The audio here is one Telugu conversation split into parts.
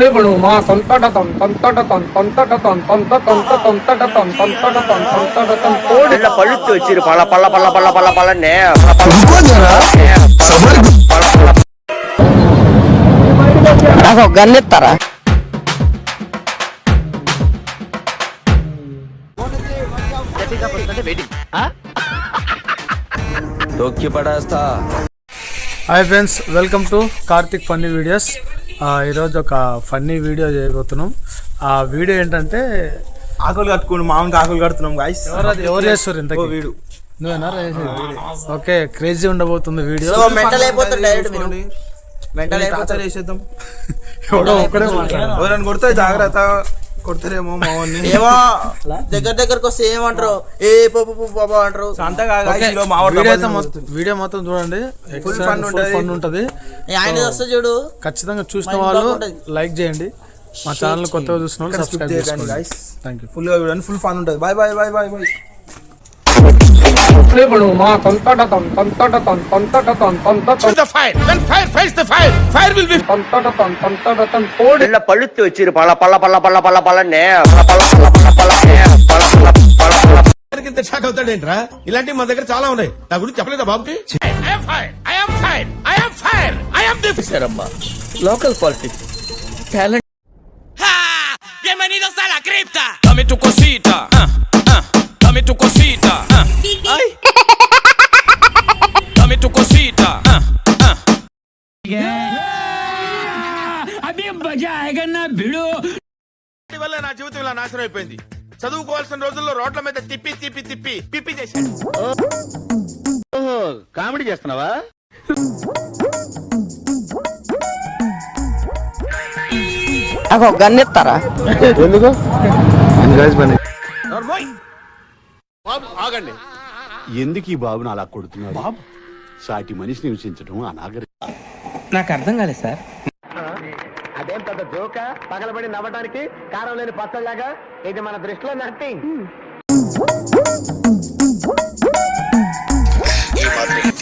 శ్రీగుణు మా తొంతట తొన్ తొంతట తొన్ తొంతట తొన్ తొంత తొంత తొంతట తొన్ తొంతట తొన్ తొంతట తొన్ తోడు ఇలా పళ్ళుచ్చి వచ్చారు పళ్ళ పళ్ళ పళ్ళ పళ్ళ పళ్ళ పళ్ళనే నాకు ఒక gun hi friends welcome to Karthik funny videos. ఈరోజు ఒక ఫన్నీ వీడియో చేయబోతున్నాం. ఆ వీడియో ఏంటంటే ఆకులు కట్టుకుని మామూలుగా ఆకులు కడుతున్నాం గాయస్ ఎవరు ఎవరు చేస్తారు ఇంత వీడు. నువ్వేనా ఓకే క్రేజీ ఉండబోతుంది వీడియో. మెంటల్ అయిపోతారు డైరెక్ట్ మీరు. మెంటల్ టార్చర్ చేసేద్దాం ఎవడో ఒక్కడే కొడితే జాగ్రత్త. కొడతారేమో మామూలు ఏమో దగ్గర దగ్గరకు వస్తే ఏమంటారు? ఏ పప్పు పప్పు బాబా అంటారు. అంతగా మా వీడియో మొత్తం చూడండి. ఫన్ ఉంటుంది. ఆయన వస్తే చూడు. ఖచ్చితంగా చూసిన వాళ్ళు. లైక్ చేయండి. మా ఛానల్ కొత్తగా చూసిన వాళ్ళు సబ్స్క్రైబ్ చేసుకోండి. థ్యాంక్ యూ ఫుల్గా చూడండి. ఫుల్ ఫన్ ఉంటుంది. Bye bye bye bye bye ఫ్లేబులు మా తొంతట తొం తొంతట తొం తొంతట తొం తొంతట the fire when fire fires the fire fire will be తొంతట తొం తొంతట తొం కోడి இல்ல பழுத்து வச்சிரு பல பல பல பல பல பலன்னு பல பல பல பல பலன்னு பல பல பல பல ఇంత షాక్ అవుతాడేంట్రా ఇలాంటివి మా దగ్గర చాలా ఉన్నాయి నా గురించి చెప్పలేదా బాబుకి local politics talent Bienvenidos a la cripta. Dame tu cosita. Uh. వల్ల నా జీవితం ఇలా నాశనం అయిపోయింది. చదువుకోవాల్సిన రోజుల్లో రోడ్ల మీద తిప్పి తిప్పి తిప్పి పిప్పి చేశాడు కామెడీ చేస్తున్నావా? నాకు ఒక గన్ ఇస్తారా నోర్మోయ్. బాబు ఆగండి. ఎందుకు ఈ బాబుని అలా కొడుతున్నాడు బాబు. సాటి మనిషిని హింసించడం అనాగరి అదేం పెద్ద జోక పగలబడి నవ్వడానికి కారం లేని పచ్చలాగా ఇది మన దృష్టిలో నథింగ్.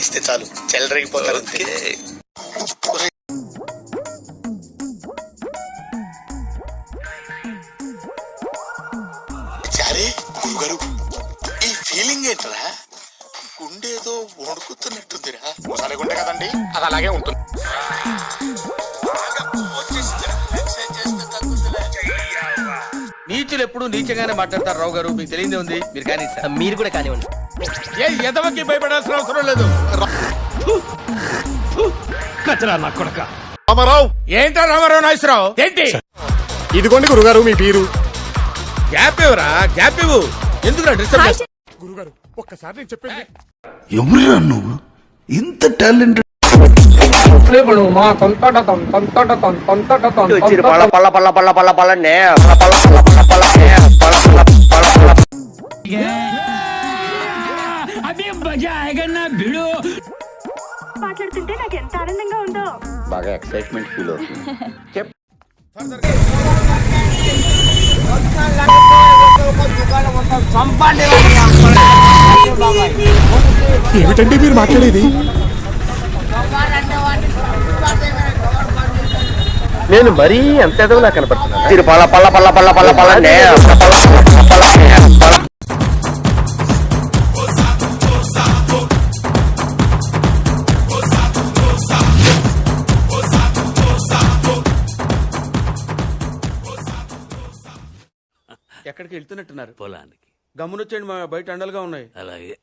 ఇస్తే చాలు. చెల్లరగిపోతారు చారే గురుగారు ఈ ఫీలింగ్ ఏంట్రా? గుండేదో వణుకుతున్నట్టుందిరా. ఒకసారి గుండె కదండి. అది అలాగే ఉంటుంది. నీచులు ఎప్పుడు నీచంగానే మాట్లాడతారు రావు గారు. మీకు తెలియదే ఉంది. మీరు కానీ మీరు కూడా కానివ్వండి. ఏ ఎదవకి భయపడాల్సిన అవసరం లేదు. రామారావు! ఏంటో రామారావు నాగేశ్వరరావు? ఏంటి? ఇదిగోండి గురుగారు మీ బీరు గ్యాప్ ఇవ్వరా? గ్యాప్ ఇవ్వు. డిస్టర్బ్ గురుగారు ఒక్కసారి నేను చెప్పేది ఎవరురా నువ్వు? ఇంత టాలెంట్ ఇప్పుడు మా తొంతటతం తొంతటతం తొంతటతం వచ్చిరు పల తొంత పల పల పల పల పలన్ని పల పల పల పల పలన్ని పల పల పల పల మాట్లాడుతుంటే నాకు ఎంత ఆనందంగా ఉందో. బాగా ఎక్సైట్మెంట్ ఫీల్ అవుతుంది. ఏమిటండి మీరు మాట్లాడేది? నేను మరీ ఎంత ఎదవలా కనపడుతున్నా వచ్చిరు పల పల పల పల పల పలన్ని పల పల పల పలన్ని పల ఎక్కడికి వెళ్తున్నట్టున్నారు? పొలానికి. గమ్మునొచ్చేయండి మా బయట అండలుగా ఉన్నాయి. అలాగే.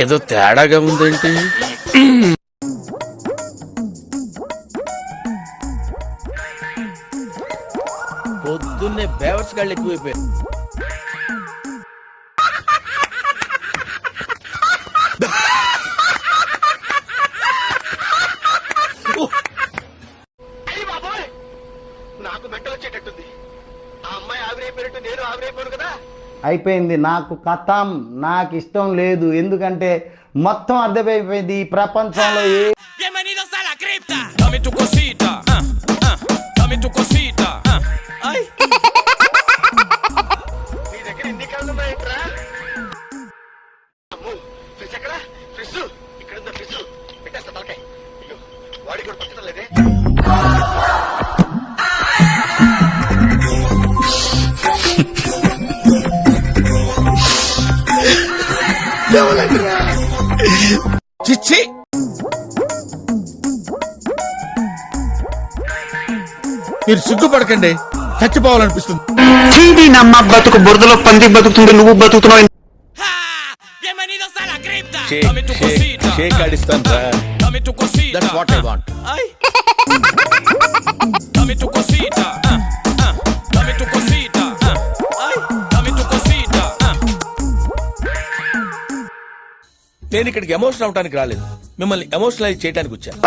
ఏదో తేడాగా ఉందేంటి? పొద్దున్నే బేవర్స్ గాళ్ళు ఎక్కువైపోయారు నాకు మెంటలు వచ్చేటట్టుంది. ఆ అమ్మాయి ఆవిరైపోయినట్టు నేను ఆవిరైపోను కదా. అయిపోయింది. నాకు కథం నాకు ఇష్టం లేదు. ఎందుకంటే మొత్తం అర్థమైపోయింది ఈ ప్రపంచంలో ఏ మీరు సిగ్గు పడకండి చచ్చిపోవాలనిపిస్తుంది చీడి నమ్మ బతుకు బురదలో పంది బతుకుతుంది నువ్వు బతుకుతున్నావు. కొసీట నేను ఇక్కడికి ఎమోషన్ అవడానికి రాలేదు. మిమ్మల్ని ఎమోషనలైజ్ చేయడానికి వచ్చాను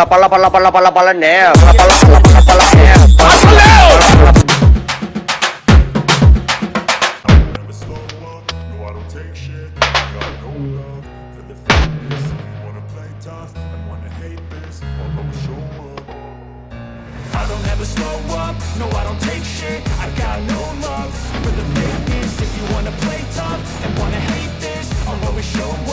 Show up.